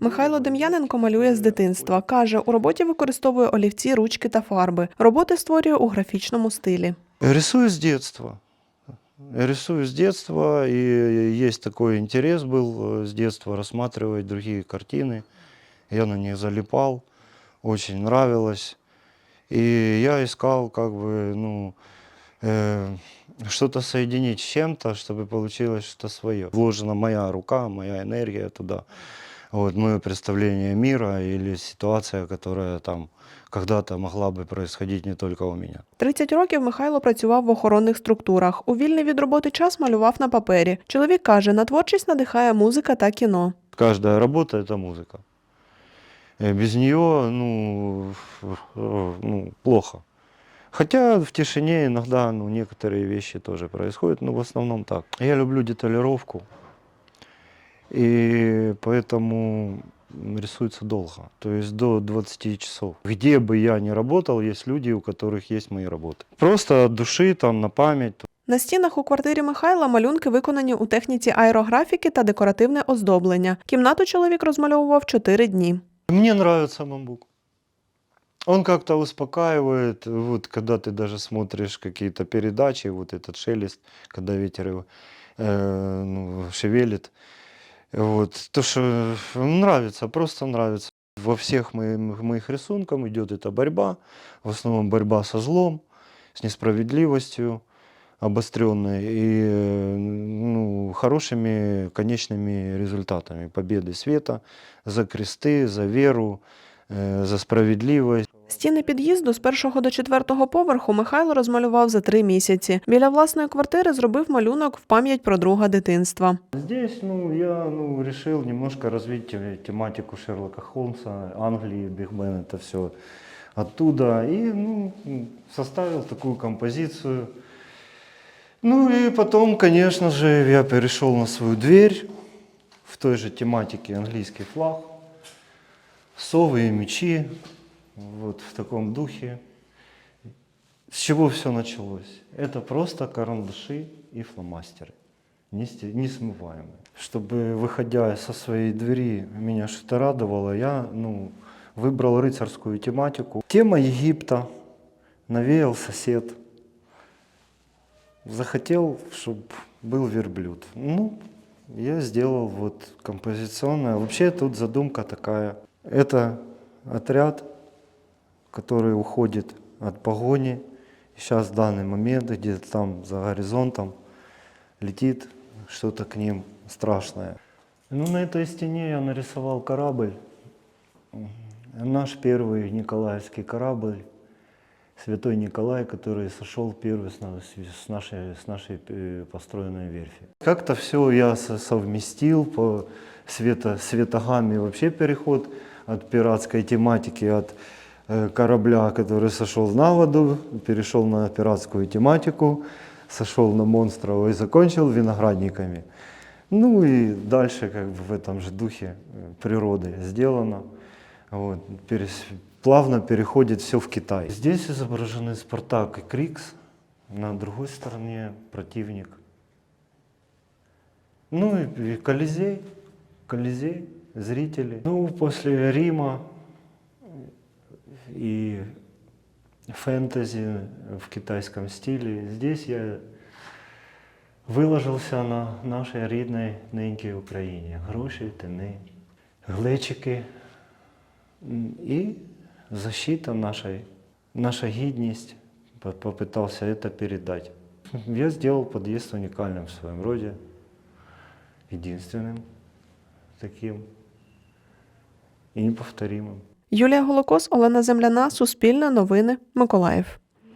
Михайло Дем'яненко малює з дитинства. Каже, у роботі використовує олівці, ручки та фарби. Роботи створює у графічному стилі. Рисую с детства. Рисую с детства, и есть такой интерес был э, с детства рассматривать другие картины. Я на них залипал, очень нравилось. И я искал как бы, ну, э, что-то соединить с чем-то, чтобы получилось что-то свое. Вложена моя рука, моя энергия туда. Вот, мое представление мира или ситуация, которая там когда-то могла бы происходить не только у меня. 30 років Михайло працював в охоронних структурах. У вільний від роботи час малював на папері. Чоловік каже, на творчість надихає музика та кіно. Каждая работа это музыка. Э, Без нее, ну, ф- э, ну, плохо. Хотя в тишине иногда, ну, некоторые вещи тоже происходят, но в основном так. Я люблю деталировку, и поэтому рисуется долго, то есть до 20 часов. Где бы я ни работал, есть люди, у которых есть мои работы. Просто от души, там, на память, На стінах у квартирі Михайла малюнки виконані у техніці аерографіки та декоративне оздоблення. Кімнату чоловік розмальовував 4 дні. Мне нравится бамбук. Он как-то успокаивает, вот когда ты даже смотришь какие-то передачи, вот этот шелест, когда ветер его э, ну, шевелит. Вот, то, что нравится, просто нравится. Во всех моих, моих рисунках идет эта борьба, в основном борьба со злом, с несправедливостью обостренной и э, ну, хорошими конечными результатами победы света за кресты, за веру, э, за справедливость. Стіни під'їзду з першого до четвертого поверху Михайло розмалював за три місяці. Біля власної квартири зробив малюнок в пам'ять про друга дитинства. Здесь ну, я ну, решил немножко развить те- тематику Шерлока Холмса, Англии, Биг Бен, все оттуда. И ну, м, составил такую композицию. Ну и потом, конечно же, я перешел на свою дверь в той же тематике английский флаг, совы и мечи, вот в таком духе. С чего все началось? Это просто карандаши и фломастеры, несмываемые. Чтобы, выходя со своей двери, меня что-то радовало, я ну, выбрал рыцарскую тематику. Тема Египта навеял сосед. Захотел, чтобы был верблюд. Ну, я сделал вот композиционное. Вообще тут задумка такая. Это отряд, который уходит от погони. Сейчас в данный момент где-то там за горизонтом летит что-то к ним страшное. Ну, на этой стене я нарисовал корабль. Наш первый Николаевский корабль. Святой Николай, который сошел первый с, на- с нашей, с нашей э, построенной верфи. Как-то все я со- совместил по света, светогамме вообще переход от пиратской тематики, от корабля, который сошел на воду, перешел на пиратскую тематику, сошел на монстров и закончил виноградниками. Ну и дальше как бы в этом же духе э, природы сделано. Вот, перес- плавно переходит все в Китай. Здесь изображены Спартак и Крикс, на другой стороне противник. Ну и, и Колизей, Колизей, зрители. Ну, после Рима и фэнтези в китайском стиле. Здесь я виложився на нашій рідній ненькій Україні. Гроші, тини, глечики м, і защита нашей, наша гідність. По- Попытался это передать. Я сделал подъезд уникальным в своем роде, единственным таким и неповторимым. Юлія Голокос, Олена Земляна, Суспільне новини, Миколаїв.